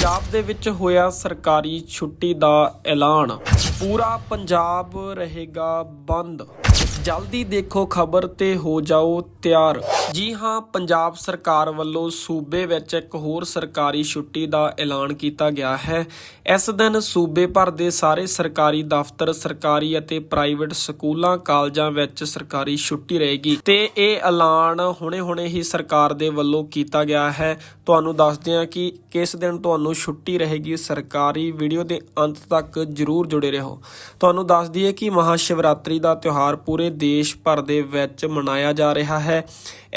ਪੰਜਾਬ ਦੇ ਵਿੱਚ ਹੋਇਆ ਸਰਕਾਰੀ ਛੁੱਟੀ ਦਾ ਐਲਾਨ। ਪੂਰਾ ਪੰਜਾਬ ਰਹੇਗਾ ਬੰਦ। ਜਲਦੀ ਦੇਖੋ ਖਬਰ ਤੇ ਹੋ ਜਾਓ ਤਿਆਰ। ਜੀ ਹਾਂ, ਪੰਜਾਬ ਸਰਕਾਰ ਵੱਲੋਂ ਸੂਬੇ ਵਿੱਚ ਇੱਕ ਹੋਰ ਸਰਕਾਰੀ ਛੁੱਟੀ ਦਾ ਐਲਾਨ ਕੀਤਾ ਗਿਆ ਹੈ। ਇਸ ਦਿਨ ਸੂਬੇ ਭਰ ਦੇ ਸਾਰੇ ਸਰਕਾਰੀ ਦਫ਼ਤਰ, ਸਰਕਾਰੀ ਅਤੇ ਪ੍ਰਾਈਵੇਟ ਸਕੂਲਾਂ, ਕਾਲਜਾਂ ਵਿੱਚ ਸਰਕਾਰੀ ਛੁੱਟੀ ਰਹੇਗੀ ਤੇ ਇਹ ਐਲਾਨ ਹੁਣੇ-ਹੁਣੇ ਹੀ ਸਰਕਾਰ ਦੇ ਵੱਲੋਂ ਕੀਤਾ ਗਿਆ ਹੈ। ਤੁਹਾਨੂੰ ਦੱਸਦੇ ਹਾਂ ਕਿ ਕਿਸ ਦਿਨ ਤੁਹਾਨੂੰ ਛੁੱਟੀ ਰਹੇਗੀ, ਸਰਕਾਰੀ ਵੀਡੀਓ ਦੇ ਅੰਤ ਤੱਕ ਜਰੂਰ ਜੁੜੇ ਰਹੋ। ਤੁਹਾਨੂੰ ਦੱਸ ਦਈਏ ਕਿ ਮਹਾ ਸ਼ਿਵਰਾਤਰੀ ਦਾ ਤਿਉਹਾਰ ਪੂਰੇ ਦੇਸ਼ ਭਰ ਦੇ ਵਿੱਚ ਮਨਾਇਆ ਜਾ ਰਿਹਾ ਹੈ।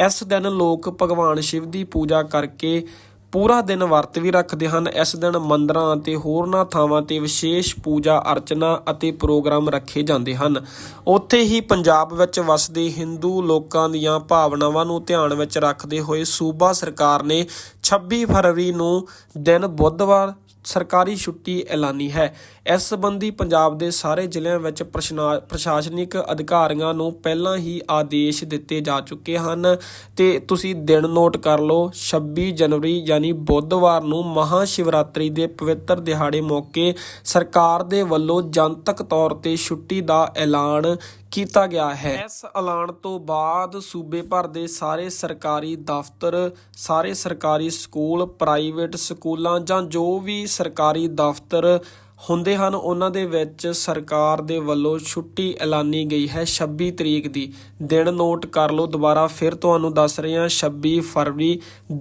ਇਸ ਦਿਨ ਲੋਕ ਭਗਵਾਨ ਸ਼ਿਵ ਦੀ ਪੂਜਾ ਕਰਕੇ ਪੂਰਾ ਦਿਨ ਵਰਤ ਵੀ ਰੱਖਦੇ ਹਨ। ਇਸ ਦਿਨ ਮੰਦਰਾਂ ਅਤੇ ਹੋਰਨਾਂ ਥਾਵਾਂ ਤੇ ਵਿਸ਼ੇਸ਼ ਪੂਜਾ, ਅਰਚਨਾ ਅਤੇ ਪ੍ਰੋਗਰਾਮ ਰੱਖੇ ਜਾਂਦੇ ਹਨ। ਉੱਥੇ ਹੀ ਪੰਜਾਬ ਵਿੱਚ ਵਸਦੇ ਹਿੰਦੂ ਲੋਕਾਂ ਦੀਆਂ ਭਾਵਨਾਵਾਂ ਨੂੰ ਧਿਆਨ ਵਿੱਚ ਰੱਖਦੇ ਹੋਏ ਸੂਬਾ ਸਰਕਾਰ ਨੇ 26 ਫਰਵਰੀ ਨੂੰ ਦਿਨ ਬੁੱਧਵਾਰ ਸਰਕਾਰੀ ਛੁੱਟੀ ਐਲਾਨੀ ਹੈ। ਇਸ ਸੰਬੰਧੀ ਪੰਜਾਬ ਦੇ ਸਾਰੇ ਜ਼ਿਲ੍ਹਿਆਂ ਵਿੱਚ ਪ੍ਰਸ਼ਨਾ- ਪ੍ਰਸ਼ਾਸਨਿਕ ਅਧਿਕਾਰੀਆਂ ਨੂੰ ਪਹਿਲਾਂ ਹੀ ਆਦੇਸ਼ ਦਿੱਤੇ ਜਾ ਚੁੱਕੇ ਹਨ ਤੇ ਤੁਸੀਂ ਦਿਨ ਨੋਟ ਕਰ ਲਓ 26 ਜਨਵਰੀ ਯਾਨੀ ਬੁੱਧਵਾਰ ਨੂੰ ਮਹਾ ਸ਼ਿਵਰਾਤਰੀ ਦੇ ਪਵਿੱਤਰ ਦਿਹਾੜੇ ਮੌਕੇ ਸਰਕਾਰ ਦੇ ਵੱਲੋਂ ਜਨਤਕ ਤੌਰ ਤੇ ਛੁੱਟੀ ਦਾ ਐਲਾਨ ਕੀਤਾ ਗਿਆ ਹੈ। ਇਸ ਐਲਾਨ ਤੋਂ ਬਾਅਦ ਸੂਬੇ ਭਰ ਦੇ ਸਾਰੇ ਸਰਕਾਰੀ ਦਫ਼ਤਰ, ਸਾਰੇ ਸਰਕਾਰੀ ਸਕੂਲ, ਪ੍ਰਾਈਵੇਟ ਸਕੂਲਾਂ ਜਾਂ ਜੋ ਵੀ ਸਰਕਾਰੀ ਦਫ਼ਤਰ ਹੁੰਦੇ ਹਨ, ਉਹਨਾਂ ਦੇ ਵਿੱਚ ਸਰਕਾਰ ਦੇ ਵੱਲੋਂ ਛੁੱਟੀ ਐਲਾਨੀ ਗਈ ਹੈ 26 ਤਰੀਕ ਦੀ। ਦਿਨ ਨੋਟ ਕਰ ਲਓ, ਦੁਬਾਰਾ ਫਿਰ ਤੁਹਾਨੂੰ ਦੱਸ ਰਹੇ ਹਾਂ 26 ਫਰਵਰੀ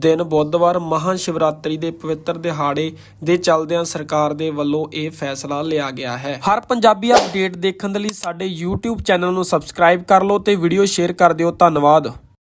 ਦਿਨ ਬੁੱਧਵਾਰ ਮਹਾ ਸ਼ਿਵਰਾਤਰੀ ਦੇ ਪਵਿੱਤਰ ਦਿਹਾੜੇ ਦੇ ਚੱਲਦਿਆਂ ਸਰਕਾਰ ਦੇ ਵੱਲੋਂ ਇਹ ਫੈਸਲਾ ਲਿਆ ਗਿਆ ਹੈ। ਹਰ ਪੰਜਾਬੀ ਅਪਡੇਟ ਦੇਖਣ ਦੇ ਲਈ ਸਾਡੇ YouTube ਚੈਨਲ ਨੂੰ ਸਬਸਕ੍ਰਾਈਬ ਕਰ ਲਓ ਤੇ ਵੀਡੀਓ ਸ਼ੇਅਰ ਕਰ ਦਿਓ। ਧੰਨਵਾਦ।